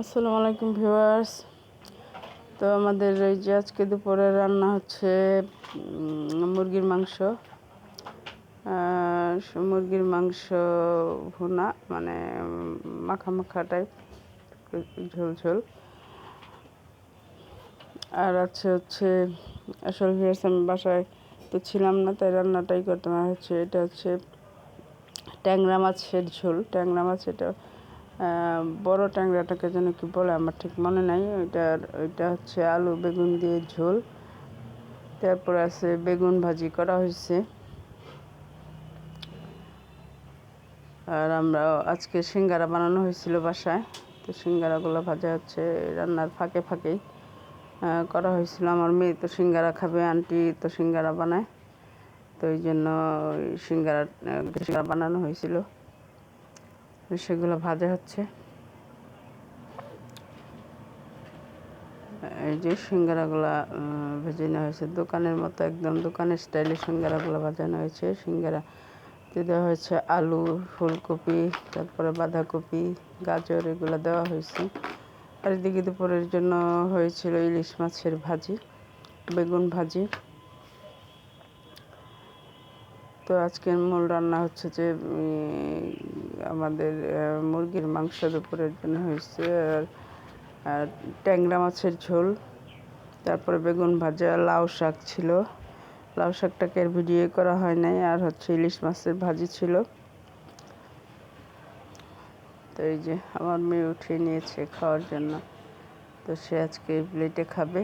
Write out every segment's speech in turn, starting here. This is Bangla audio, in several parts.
আসসালামু আলাইকুম ভিউয়ার্স। তো আমাদের এই যে আজকে দুপুরে রান্না হচ্ছে মুরগির মাংস। মুরগির মাংস ভুনা মানে মাখা মাখা টাইপ ঝোল ঝোল। আর আছে হচ্ছে, আসল ভিউয়ার্স, আমি বাসায় তো ছিলাম না, তাই রান্নাটাই করতে না হচ্ছে, এটা হচ্ছে ট্যাংরা মাছের ঝোল। ট্যাংরা মাছ, এটা বড় ট্যাংরাটাকে যেন কি বলে, আমার ঠিক মনে নাই। ওইটার ওইটা হচ্ছে আলু, বেগুন দিয়ে ঝোল। তারপর আছে বেগুন ভাজি করা হয়েছে। আর আমরা আজকে সিঙ্গারা বানানো হয়েছিল বাসায়। তো সিঙ্গারাগুলো ভাজা হচ্ছে, রান্নার ফাঁকে ফাঁকেই করা হয়েছিল। আমার মেয়ে তো সিঙ্গারা খাবে, আন্টি তো সিঙ্গারা বানায়। তো এই জন্য সিঙ্গারা সিঙ্গারা বানানো হয়েছিল। সেগুলো ভাজা হচ্ছে। এই যে সিঙ্গারাগুলা আহ, ভেজে নেওয়া হয়েছে। দোকানের মতো একদম দোকানের স্টাইলে সিঙ্গারাগুলো ভাজানো হয়েছে। সিঙ্গারা দেওয়া হয়েছে আলু ফুলকপি তারপরে বাঁধাকপি গাজর এগুলো দেওয়া হয়েছে। আর এদিকে দুপুরের জন্য হয়েছিল ইলিশ মাছের ভাজি বেগুন ভাজি। তো আজকের মূল রান্না হচ্ছে যে আমাদের মুরগির মাংস দুপুরের জন্য হয়েছে, আর ট্যাংরা মাছের ঝোল, তারপরে বেগুন ভাজা, লাউ শাক ছিল। লাউ শাকটাকে ভিডিও করা হয় নাই, আর হচ্ছে ইলিশ মাছের ভাজি ছিল। তো এই যে আমার মেয়ে উঠিয়ে নিয়েছে খাওয়ার জন্য, তো সে আজকে প্লেটে খাবে।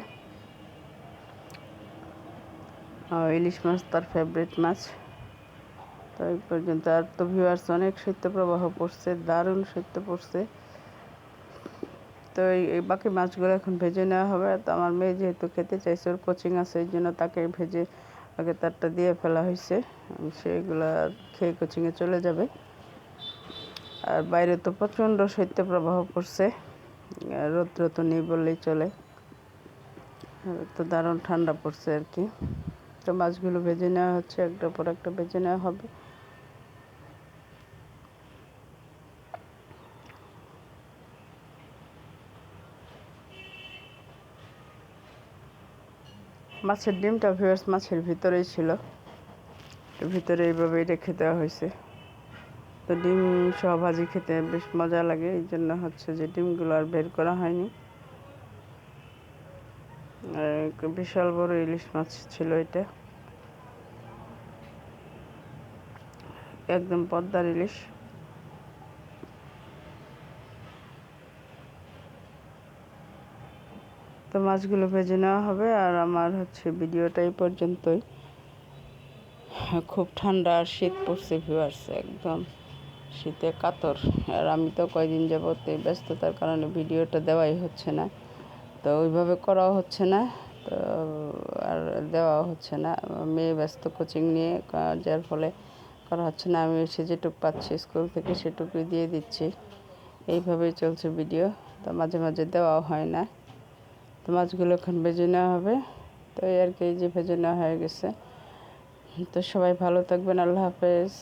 ইলিশ মাছ তার ফেভারিট মাছ। তো এই পর্যন্ত। আর তো ভিউয়ার্স অনেক শৈত্যপ্রবাহ পড়ছে, দারুণ শৈত্য পড়ছে। তো এই বাকি মাছগুলো এখন ভেজে নেওয়া হবে। তো আমার মেয়ে যেহেতু খেতে চাইছে, ওর কোচিং আছে, এই জন্য তাকে ভেজে আগে তারটা দিয়ে ফেলা হয়েছে। সেগুলো খেয়ে কোচিংয়ে চলে যাবে। আর বাইরে তো প্রচণ্ড শৈত্যপ্রবাহ পড়ছে। রৌদ্র তো নেই বললেই চলে। তো দারুণ ঠান্ডা পড়ছে আর কি। তো মাছগুলো ভেজে নেওয়া হচ্ছে, একটা পর একটা ভেজে নেওয়া হবে। মাছের ডিমটা ভিউয়ার্স মাছের ভিতরেই ছিল। ভিতরে এইভাবে রেখে দেওয়া হয়েছে। তো ডিম সহ ভাজি খেতে বেশ মজা লাগে, এই জন্য হচ্ছে যে ডিমগুলো আর বের করা হয়নি। বিশাল বড় ইলিশ মাছ ছিল এটা। একদম পদ্মার ইলিশ। তো মাছগুলো ভেজে নেওয়া হবে আর আমার হচ্ছে ভিডিওটা এই পর্যন্তই। খুব ঠান্ডা আর শীত পড়ছে ভিউয়ার্স একদম শীতে কাতর। আর আমি তো কয়দিন যাবত এই ব্যস্ততার কারণে ভিডিওটা দেওয়াই হচ্ছে না। তো ওইভাবে করাও হচ্ছে না, তো আর দেওয়াও হচ্ছে না। মেয়ে ব্যস্ত কোচিং নিয়ে যার ফলে করা হচ্ছে না। আমি এসে যেটুকু পাচ্ছি, স্কুল থেকে সেটুকুই দিয়ে দিচ্ছি। এইভাবেই চলছে ভিডিও, তো মাঝে মাঝে দেওয়াও হয় না। তো মাছগুলো এখন ভেজে নেওয়া হবে। তো এই আর কি যে ভেজে নেওয়া হয়ে গেছে। তো সবাই ভালো থাকবেন, আল্লাহ হাফেজ।